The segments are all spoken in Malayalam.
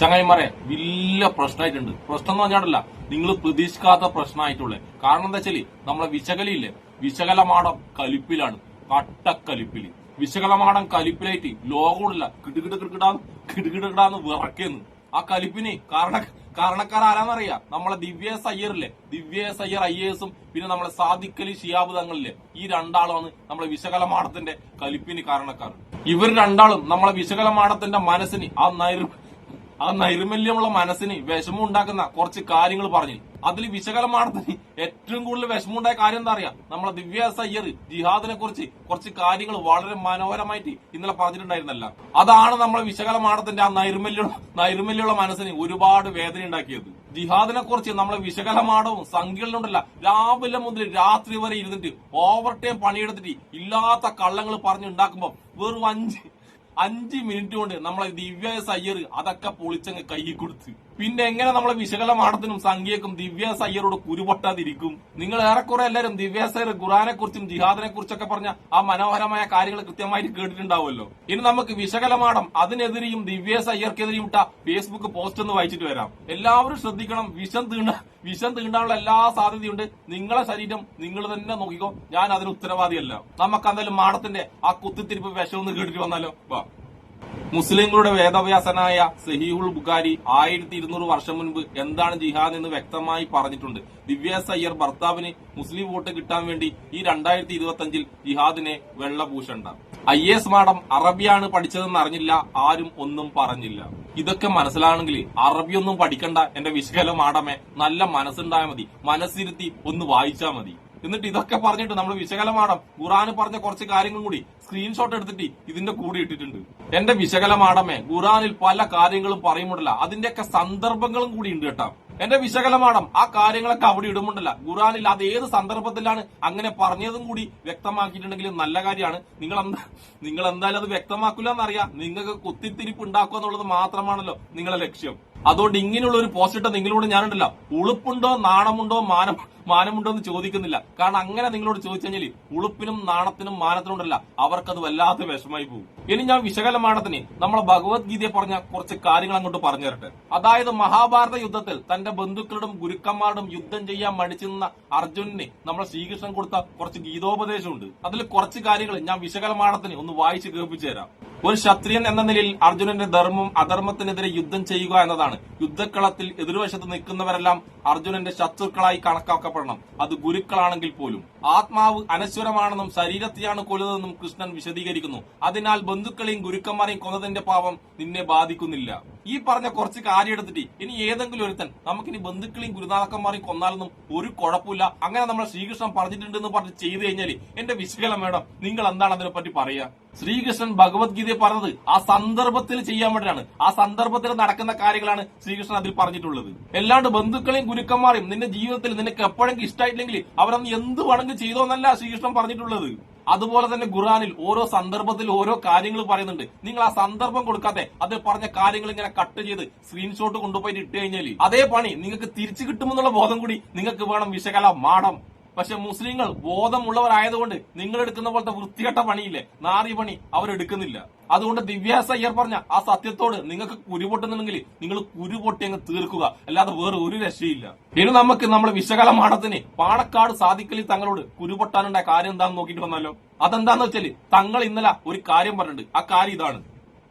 ചങ്ങായിമാരെ വലിയ പ്രശ്നമായിട്ടുണ്ട് പ്രശ്നം എന്ന് പറഞ്ഞാടില്ല നിങ്ങൾ പ്രതീക്ഷിക്കാത്ത പ്രശ്നമായിട്ടുള്ളത് കാരണം എന്താ വെച്ചാൽ നമ്മളെ വിശകലില്ലേ വിശകലമാടം കലിപ്പിലാണ്. കട്ടക്കലിപ്പിൽ വിശകലമാടം കലിപ്പിലായിട്ട് ലോകമില്ല കിടുകിട കിടുകിടാന്ന് കിടുകിടാന്ന് വിറക്കുന്നു. ആ കലിപ്പിന് കാരണ കാരണക്കാർ ആരാന്നറിയാ നമ്മളെ ദിവ്യ സയ്യറില്ലേ ദിവ്യ സയ്യർ ഐ എസും പിന്നെ നമ്മളെ സാദിക്കലി ഷിയാബ് തങ്ങളില്ലേ? ഈ രണ്ടാളുമാണ് നമ്മളെ വിശകലമാടത്തിന്റെ കലിപ്പിന് കാരണക്കാർ. ഇവർ രണ്ടാളും നമ്മളെ വിശകലമാടത്തിന്റെ മനസ്സിന് ആ നൈർ ആ നൈർമല്യമുള്ള മനസ്സിന് വിഷമം ഉണ്ടാക്കുന്ന കുറച്ച് കാര്യങ്ങൾ പറഞ്ഞു. അതിൽ വിശകലമാണത്തിന് ഏറ്റവും കൂടുതൽ വിഷമമുണ്ടായ കാര്യം എന്താ അറിയാം? നമ്മളെ ദിവ്യ സയ്യർ ജിഹാദിനെ കുറിച്ച് കുറച്ച് കാര്യങ്ങൾ വളരെ മനോഹരമായിട്ട് ഇന്നലെ പറഞ്ഞിട്ടുണ്ടായിരുന്നല്ല. അതാണ് നമ്മളെ വിശകലമാണത്തിന്റെ ആ നൈർമല്യ നൈർമല്യമുള്ള മനസ്സിന് ഒരുപാട് വേദന ഉണ്ടാക്കിയത് ജിഹാദിനെ കുറിച്ച് നമ്മളെ വിശകലമാടവും സംഖ്യകളിലുണ്ടല്ല രാവിലെ മുതൽ രാത്രി വരെ ഇരുന്നിട്ട് ഓവർ ടൈം പണിയെടുത്തിട്ട് ഇല്ലാത്ത കള്ളങ്ങൾ പറഞ്ഞുണ്ടാക്കുമ്പോൾ വെറും അഞ്ച് അഞ്ച് മിനിറ്റ് കൊണ്ട് നമ്മളെ ദിവ്യ സയ്യർ അതൊക്കെ പൊളിച്ചങ്ങ് കൈ കൊടുത്ത്. പിന്നെ എങ്ങനെ നമ്മളെ വിശകലമാണത്തിനും സംഖ്യക്കും ദിവ്യാസ് അയ്യരോട് കുരുപൊട്ടാതിരിക്കും? നിങ്ങൾ ഏറെക്കുറെ എല്ലാവരും ദിവ്യാസ് അയ്യർ ഖുറാനെ കുറിച്ചും ജിഹാദിനെ കുറിച്ചൊക്കെ പറഞ്ഞ ആ മനോഹരമായ കാര്യങ്ങൾ കൃത്യമായിട്ട് കേട്ടിട്ടുണ്ടാവുമല്ലോ. ഇനി നമുക്ക് വിശകലമാടം അതിനെതിരെയും ദിവ്യാസ് അയ്യർക്കെതിരെയും ഇട്ട ഫേസ്ബുക്ക് പോസ്റ്റ് ഒന്ന് വായിച്ചിട്ട് വരാം. എല്ലാവരും ശ്രദ്ധിക്കണം. വിഷം തീണ്ട വിഷം തീണ്ടാനുള്ള എല്ലാ സാധ്യതയുണ്ട്. നിങ്ങളെ ശരീരം നിങ്ങൾ തന്നെ നോക്കിക്കോ. ഞാൻ അതിന് ഉത്തരവാദിയല്ല. നമുക്ക് എന്തായാലും മാടത്തിന്റെ ആ കുത്തിത്തിരിപ്പ് വിഷം ഒന്ന് കേട്ടിട്ട് വന്നാലോ? വാ. മുസ്ലിങ്ങളുടെ വേദവ്യാസനായ സഹീഹുൽ ബുഖാരി ആയിരത്തി ഇരുന്നൂറ് വർഷം മുൻപ് എന്താണ് ജിഹാദ് എന്ന് വ്യക്തമായി പറഞ്ഞിട്ടുണ്ട്. ദിവ്യ സയ്യർ ഭർത്താവിന് മുസ്ലിം വോട്ട് കിട്ടാൻ വേണ്ടി ഈ രണ്ടായിരത്തി ഇരുപത്തി ജിഹാദിനെ വെള്ളപൂശണ്ട. ഐ എസ് മാഡം അറബിയാണ് പഠിച്ചതെന്ന് അറിഞ്ഞില്ല ആരും ഒന്നും പറഞ്ഞില്ല. ഇതൊക്കെ മനസ്സിലാണെങ്കിൽ അറബിയൊന്നും പഠിക്കണ്ട എന്റെ വിശകല മാഡമേ നല്ല മനസ്സുണ്ടായാൽ മതി. മനസ്സിരുത്തി ഒന്ന് വായിച്ചാൽ മതി. എന്നിട്ട് ഇതൊക്കെ പറഞ്ഞിട്ട് നമ്മൾ വിശകലമാടം. ഖുറാന് പറഞ്ഞ കുറച്ച് കാര്യങ്ങൾ കൂടി സ്ക്രീൻഷോട്ട് എടുത്തിട്ട് ഇതിന്റെ കൂടി ഇട്ടിട്ടുണ്ട്. എന്റെ വിശകലമാടമേ ഖുറാനിൽ പല കാര്യങ്ങളും പറയുമുണ്ടല്ല അതിന്റെയൊക്കെ സന്ദർഭങ്ങളും കൂടി ഉണ്ട് കേട്ടോ. എന്റെ വിശകലമാടം ആ കാര്യങ്ങളൊക്കെ അവിടെ ഇടുമുണ്ടല്ല ഖുറാനിൽ അത് ഏത് സന്ദർഭത്തിലാണ് അങ്ങനെ പറഞ്ഞതും കൂടി വ്യക്തമാക്കിയിട്ടുണ്ടെങ്കിൽ നല്ല കാര്യമാണ്. നിങ്ങൾ എന്താ നിങ്ങൾ എന്തായാലും അത് വ്യക്തമാക്കില്ല എന്നറിയാം നിങ്ങൾക്ക് കുത്തിത്തിരിപ്പ് ഉണ്ടാക്കുക എന്നുള്ളത് മാത്രമാണല്ലോ നിങ്ങളുടെ ലക്ഷ്യം. അതുകൊണ്ട് ഇങ്ങനെയുള്ള ഒരു പോസ്റ്റ് ഇട്ട നിങ്ങളോട് ഞാനുണ്ടല്ലോ. ഉളുപ്പുണ്ടോ നാണമുണ്ടോ മാനം മാനമുണ്ടോ എന്ന് ചോദിക്കുന്നില്ല. കാരണം അങ്ങനെ നിങ്ങളോട് ചോദിച്ചു കഴിഞ്ഞാൽ ഉളുപ്പിനും നാണത്തിനും മാനത്തിനും ഉണ്ടല്ല. അവർക്കത് വല്ലാത്ത വിഷമായി പോകും. ഇനി ഞാൻ വിശകലമാണത്തിന് നമ്മളെ ഭഗവത്ഗീതയെ പറഞ്ഞ കുറച്ച് കാര്യങ്ങൾ അങ്ങോട്ട് പറഞ്ഞു തരട്ടെ. അതായത് മഹാഭാരത യുദ്ധത്തിൽ തന്റെ ബന്ധുക്കളുടെയും ഗുരുക്കന്മാരുടെയും യുദ്ധം ചെയ്യാൻ മടിച്ചു നിന്ന അർജുനന് നമ്മളെ ശ്രീകൃഷ്ണൻ കൊടുത്ത കുറച്ച് ഗീതോപദേശമുണ്ട്. അതിൽ കുറച്ച് കാര്യങ്ങൾ ഞാൻ വിശകലമാണത്തിന് ഒന്ന് വായിച്ച് കേൾപ്പിച്ചു തരാം. ഒരു ക്ഷത്രിയൻ എന്ന നിലയിൽ അർജുനന്റെ ധർമ്മം അധർമ്മത്തിനെതിരെ യുദ്ധം ചെയ്യുക എന്നതാണ്. യുദ്ധക്കളത്തിൽ എതിർവശത്ത് നിൽക്കുന്നവരെല്ലാം അർജുനന്റെ ശത്രുക്കളായി കണക്കാക്കപ്പെടണം. അത് ഗുരുക്കളാണെങ്കിൽ പോലും. ആത്മാവ് അനശ്വരമാണെന്നും ശരീരത്തെയാണ് കൊല്ലുന്നതെന്നും കൃഷ്ണൻ വിശദീകരിക്കുന്നു. അതിനാൽ ബന്ധുക്കളെയും ഗുരുക്കന്മാരെയും കൊന്നതിന്റെ പാപം നിന്നെ ബാധിക്കുന്നില്ല. ഈ പറഞ്ഞ കുറച്ച് കാര്യം എടുത്തിട്ട് ഇനി ഏതെങ്കിലും ഒരുത്തൻ നമുക്കിനി ബന്ധുക്കളെയും ഗുരുനാഥക്കന്മാരെയും കൊന്നാലൊന്നും ഒരു കുഴപ്പമില്ല. അങ്ങനെ നമ്മൾ ശ്രീകൃഷ്ണൻ പറഞ്ഞിട്ടുണ്ടെന്ന് പറഞ്ഞ് ചെയ്തു കഴിഞ്ഞാൽ എന്റെ വിശകലം മേഡം നിങ്ങൾ എന്താണ് അതിനെ പറ്റി പറയുക? ശ്രീകൃഷ്ണൻ ഭഗവത്ഗീതയെ പറഞ്ഞത് ആ സന്ദർഭത്തിൽ ചെയ്യാൻ വേണ്ടിയാണ്. ആ സന്ദർഭത്തിൽ നടക്കുന്ന കാര്യങ്ങളാണ് ശ്രീകൃഷ്ണൻ അതിൽ പറഞ്ഞിട്ടുള്ളത്. എല്ലാണ്ട് ബന്ധുക്കളെയും ഗുരുക്കന്മാരെയും നിന്റെ ജീവിതത്തിൽ നിനക്ക് എപ്പോഴെങ്കിലും ഇഷ്ടമായിട്ടില്ലെങ്കിൽ അവരന്ന് എന്ത് വേണമെങ്കിൽ ചെയ്തോന്നല്ല ശ്രീകൃഷ്ണൻ പറഞ്ഞിട്ടുള്ളത്. അതുപോലെ തന്നെ ഖുറാനിൽ ഓരോ സന്ദർഭത്തിൽ ഓരോ കാര്യങ്ങൾ പറയുന്നുണ്ട്. നിങ്ങൾ ആ സന്ദർഭം കൊടുക്കാതെ അത് പറഞ്ഞ കാര്യങ്ങൾ ഇങ്ങനെ കട്ട് ചെയ്ത് സ്ക്രീൻഷോട്ട് കൊണ്ടുപോയിട്ട് ഇട്ട് കഴിഞ്ഞാൽ അതേ പണി നിങ്ങൾക്ക് തിരിച്ചു കിട്ടുമെന്നുള്ള ബോധം കൂടി നിങ്ങൾക്ക് വേണം വിശകല മാടം. പക്ഷെ മുസ്ലിങ്ങൾ ബോധമുള്ളവരായതുകൊണ്ട് നിങ്ങൾ എടുക്കുന്ന പോലത്തെ വൃത്തികെട്ട പണിയില്ലേ? നാറി പണി അവരെടുക്കുന്നില്ല. അതുകൊണ്ട് ദിവ്യാസ അയ്യർ പറഞ്ഞ ആ സത്യത്തോട് നിങ്ങൾക്ക് കുരുപൊട്ടുന്നുണ്ടെങ്കിൽ നിങ്ങൾ കുരുപൊട്ടി അങ്ങ് തീർക്കുക. അല്ലാതെ വേറെ ഒരു രക്ഷയില്ല. ഇനി നമുക്ക് നമ്മൾ വിശകല മാടത്തിന് പാണക്കാട് സാധിക്കലി തങ്ങളോട് കുരുപൊട്ടാനുണ്ടായ കാര്യം എന്താണെന്ന് നോക്കിയിട്ട് വന്നാലോ? അതെന്താന്ന് വെച്ചാൽ തങ്ങൾ ഇന്നലെ ഒരു കാര്യം പറഞ്ഞിട്ടുണ്ട്. ആ കാര്യം ഇതാണ്.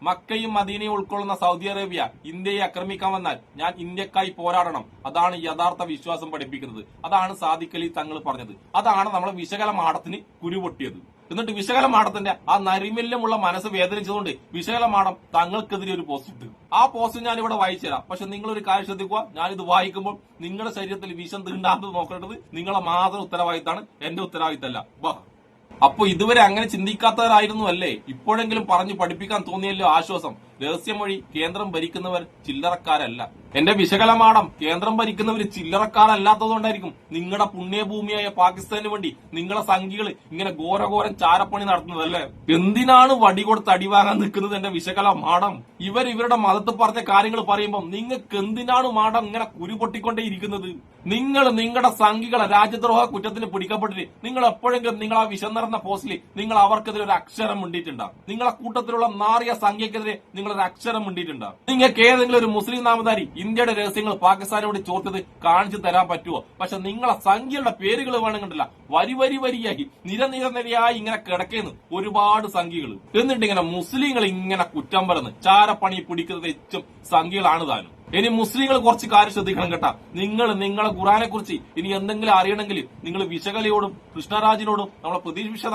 മക്കയും മദീനയും ഉൾക്കൊള്ളുന്ന സൗദി അറേബ്യ ഇന്ത്യയെ ആക്രമിക്കാൻ വന്നാൽ ഞാൻ ഇന്ത്യക്കായി പോരാടണം. അതാണ് യഥാർത്ഥ വിശ്വാസം പഠിപ്പിക്കുന്നത്. അതാണ് സാദിഖലി തങ്ങൾ പറഞ്ഞത്. അതാണ് നമ്മളെ വിശകല മാടത്തിന് കുരുപൊട്ടിയത്. എന്നിട്ട് വിശകല മാടത്തിന്റെ ആ നരിമല്യമുള്ള മനസ്സ് വേദനിച്ചതുകൊണ്ട് വിശകല മാടം തങ്ങൾക്കെതിരെ ഒരു പോസ്റ്റ് ഇട്ടു. ആ പോസ്റ്റ് ഞാൻ ഇവിടെ വായിച്ചു തരാം. പക്ഷെ നിങ്ങൾ ഒരു കാര്യം ശ്രദ്ധിക്കുക. ഞാനിത് വായിക്കുമ്പോൾ നിങ്ങളുടെ ശരീരത്തിൽ വിഷം തീണ്ടാത്തത് നോക്കേണ്ടത് നിങ്ങളെ മാത്രം ഉത്തരവാദിത്തമാണ്. എന്റെ ഉത്തരവാദിത്തമല്ല. വാ അപ്പൊ ഇതുവരെ അങ്ങനെ ചിന്തിക്കാത്തവരായിരുന്നു അല്ലേ? ഇപ്പോഴെങ്കിലും പറഞ്ഞു പഠിപ്പിക്കാൻ തോന്നിയല്ലോ ആശ്വാസം. രഹസ്യം വഴി കേന്ദ്രം ഭരിക്കുന്നവർ ചില്ലറക്കാരല്ല. എന്റെ വിശകലമാടം കേന്ദ്രം ഭരിക്കുന്നവർ ചില്ലറക്കാരല്ലാത്തതുകൊണ്ടായിരിക്കും നിങ്ങളുടെ പുണ്യഭൂമിയായ പാകിസ്ഥാന് വേണ്ടി നിങ്ങളെ സംഖ്യകൾ ഇങ്ങനെ ഘോരഘോരം ചാരപ്പണി നടത്തുന്നത് അല്ലേ എന്തിനാണ് വടി കൊടുത്ത് അടിവാങ്ങാൻ നിൽക്കുന്നത് എന്റെ വിശകല മാടം ഇവർ ഇവരുടെ മതത്തിൽ പറഞ്ഞ കാര്യങ്ങൾ പറയുമ്പോൾ നിങ്ങൾക്ക് എന്തിനാണ് മാടം ഇങ്ങനെ കുരുപൊട്ടിക്കൊണ്ടേ ഇരിക്കുന്നത്? നിങ്ങൾ നിങ്ങളുടെ സംഘികളെ രാജ്യദ്രോഹ കുറ്റത്തിന് പിടിക്കപ്പെട്ടിട്ട് നിങ്ങൾ എപ്പോഴെങ്കിലും നിങ്ങൾ ആ വിഷം നിറഞ്ഞ പോസ്റ്റിൽ നിങ്ങൾ അവർക്കെതിരെ ഒരു അക്ഷരം മുണ്ടിട്ടുണ്ടാവും നിങ്ങളെ കൂട്ടത്തിലുള്ള നാറിയ സംഖ്യക്കെതിരെ നിങ്ങൾ നിങ്ങൾ ഒരു അക്ഷരം മിണ്ടിയിട്ടുണ്ടോ? നിങ്ങൾക്ക് ഏതെങ്കിലും ഒരു മുസ്ലിം നാമധാരി ഇന്ത്യയുടെ രഹസ്യങ്ങൾ പാകിസ്ഥാനോട് ചോർത്തത് കാണിച്ചു തരാൻ പറ്റുമോ പക്ഷെ നിങ്ങളെ സംഖ്യയുടെ പേരുകൾ വേണമെങ്കിലല്ല. വരി വരി വരിയായി നിര നിര നിരയായി ഇങ്ങനെ കിടക്കുന്നു ഒരുപാട് സംഖ്യകൾ. എന്നിട്ട് ഇങ്ങനെ മുസ്ലിങ്ങൾ ഇങ്ങനെ കുറ്റം പറഞ്ഞ് ചാരപ്പണി പിടിക്കുന്നത് ഏറ്റവും സംഖ്യകളാണ് താനും. ഇനി മുസ്ലിങ്ങൾ കുറച്ച് കാര്യം ശ്രദ്ധിക്കണം കേട്ടാ. നിങ്ങൾ നിങ്ങളെ ഖുറാനെ കുറിച്ച് ഇനി എന്തെങ്കിലും അറിയണമെങ്കിൽ നിങ്ങൾ വിശകലയോടും കൃഷ്ണരാജിനോടും നമ്മളെ പ്രതീക്ഷ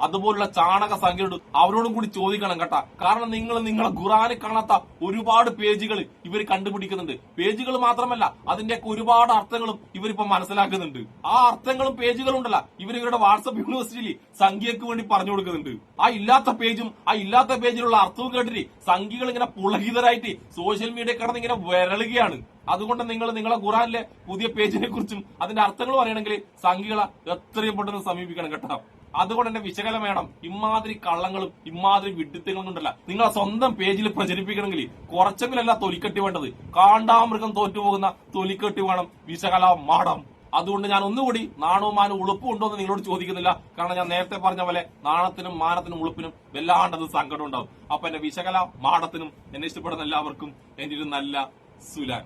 അതുപോലുള്ള ചാണക സംഖ്യയോടും അവരോടും കൂടി ചോദിക്കണം കേട്ടാ. കാരണം നിങ്ങൾ നിങ്ങളെ ഖുറാനെ കാണാത്ത ഒരുപാട് പേജുകൾ ഇവർ കണ്ടുപിടിക്കുന്നുണ്ട്. പേജുകൾ മാത്രമല്ല അതിന്റെയൊക്കെ ഒരുപാട് അർത്ഥങ്ങളും ഇവരിപ്പോ മനസ്സിലാക്കുന്നുണ്ട്. ആ അർത്ഥങ്ങളും പേജുകളും ഉണ്ടല്ല. ഇവർ ഇവരുടെ വാട്സപ്പ് യൂണിവേഴ്സിറ്റിയിൽ സംഖ്യക്ക് വേണ്ടി പറഞ്ഞു കൊടുക്കുന്നുണ്ട്. ആ ഇല്ലാത്ത പേജും ആ ഇല്ലാത്ത പേജിലുള്ള അർത്ഥവും കേട്ടിട്ട് സംഖ്യകൾ ഇങ്ങനെ പുളകിതരായിട്ട് സോഷ്യൽ മീഡിയ കിടന്ന് ഇങ്ങനെ വിരളുകയാണ്. അതുകൊണ്ട് നിങ്ങൾ നിങ്ങളെ ഖുറാനിലെ പുതിയ പേജിനെ കുറിച്ചും അതിന്റെ അർത്ഥങ്ങളും അറിയണമെങ്കിൽ സംഖ്യകളെ എത്രയും പെട്ടെന്ന് സമീപിക്കണം കേട്ടോ. അതുകൊണ്ട് തന്നെ വിശകലം വേണം. ഇമാതിരി കള്ളങ്ങളും ഇമാതിരി വിഡിത്തങ്ങളും ഉണ്ടല്ല. നിങ്ങളെ സ്വന്തം പേജിൽ പ്രചരിപ്പിക്കണമെങ്കിൽ കുറച്ചെങ്കിലല്ല തൊലിക്കെട്ടി വേണ്ടത്. കാണ്ടാമൃഗം തോറ്റുപോകുന്ന തൊലിക്കെട്ടി വേണം. വിശകല മാടം അതുകൊണ്ട് ഞാൻ ഒന്നുകൂടി നാണവും മാനവും ഉളുപ്പും ഉണ്ടോ എന്ന് നിങ്ങളോട് ചോദിക്കുന്നില്ല. കാരണം ഞാൻ നേരത്തെ പറഞ്ഞ പോലെ നാണത്തിനും മാനത്തിനും ഉളുപ്പിനും വല്ലാണ്ടത് സങ്കടം ഉണ്ടാവും. അപ്പൊ എന്റെ വിശകല മാടത്തിനും എന്നെ ഇഷ്ടപ്പെടുന്ന എല്ലാവർക്കും എന്റെ ഒരു നല്ല 数量。